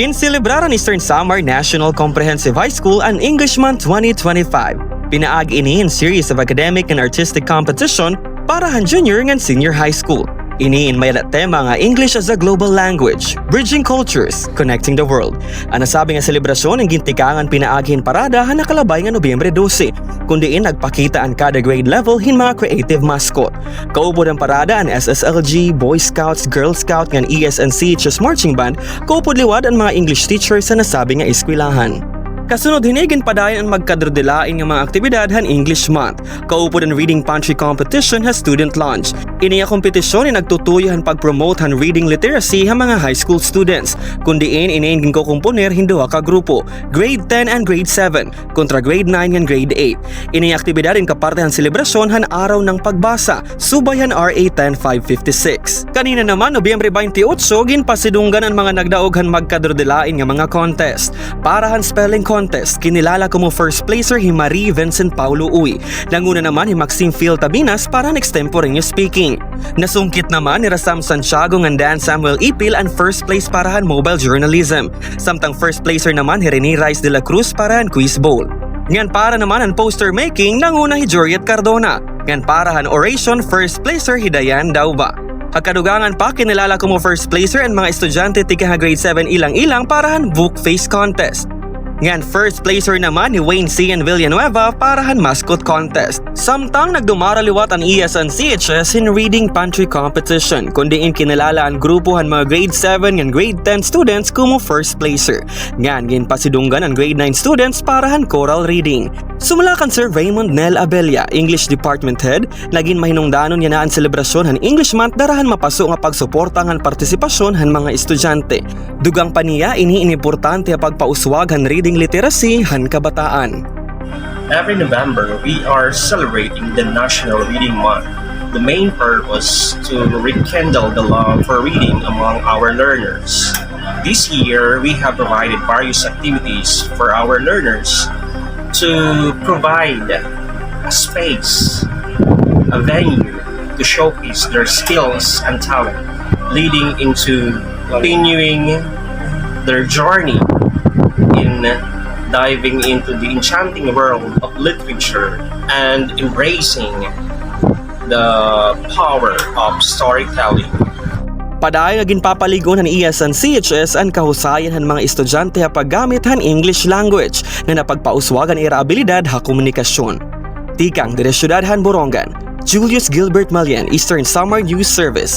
Gincelebraran Eastern Samar National Comprehensive High School ang English Month 2025. Pinaag ini in series of academic and artistic competition para han junior and senior high school. Iniin may na tema nga English as a global language, bridging cultures, connecting the world. Ang nasabi nga selebrasyon ang gintikangan pinaaghin parada han nakalabay nga Nobyembre 12, kundiin nagpakita ang kada grade level hin mga creative mascot. Kaupod ang parada ang SSLG, Boy Scouts, Girl Scout ng ESNC Chess Marching Band, kaupod liwad ang mga English teachers sa nasabi nga eskwelahan. Kasunod hinigin padayon ang magkadrodilain ng mga aktibidad han English Month. Kaupod ang Reading Pantry Competition ha Student Lunch. Ini nga kompetisyon ay nagtutuyo han pag-promote han reading literacy ha mga high school students. Kundiin iniin ko komponer hinduha ka grupo, grade 10 and grade 7, kontra grade 9 and grade 8. Ini aktibidad in kaparte han selebrasyon han araw ng pagbasa, subay han RA 10556. Kanina naman, Nobyembre 28, ginpasidunggan ang mga nagdaog han magkadrodilain nga mga contest. Para han spelling contest, kinilala ko mo first placer hi Marie Vincent Paulo Uy. Nanguna naman hi Maxine Phil Tabinas para ang extemporaneous speaking. Nasungkit naman ni Rasam Santiago ng Dan Samuel Ipil ang first place para han mobile journalism. Samtang first placer naman hi Rene Rice de la Cruz para han quiz bowl. Ngan para naman ang poster making nanguna hi Juliet Cardona. Ngan para han oration first placer hi Dayan Dauba. Pagkadugangan pa, kinilala ko mo first placer ang mga estudyante tika grade 7 ilang-ilang para han book face contest. Ngan first placer naman ni Wayne C. and Villanueva para han mascot contest. Samtang nagdumaraliwat ang ES in Reading Pantry Competition, kundiin kinilala ang grupo han mga grade 7 and grade 10 students kumo first placer. Ngan gin pasidunggan ang grade 9 students para han choral reading. Sumula kan Sir Raymond Nel Abella, English Department Head, naging mahinungdanon niya na ang selebrasyon han English Month darahan mapaso nga pagsuporta han partisipasyon han mga estudyante. Dugang pa niya ini inimportante pagpauswag han reading literacy han kabataan. Every November, we are celebrating the National Reading Month. The main purpose to rekindle the love for reading among our learners. This year, we have provided various activities for our learners to provide a space, a venue to showcase their skills and talent, leading into continuing their journey in diving into the enchanting world of literature and embracing the power of storytelling. Padayon nga ginpapaligon han IAS and CHS ang kahusayan han mga estudyante ha paggamit han English language na napagpauswagan ira abilidad ha komunikasyon. Tikang dire han Borongan, Julius Gilbert Malian, Eastern Summer News Service.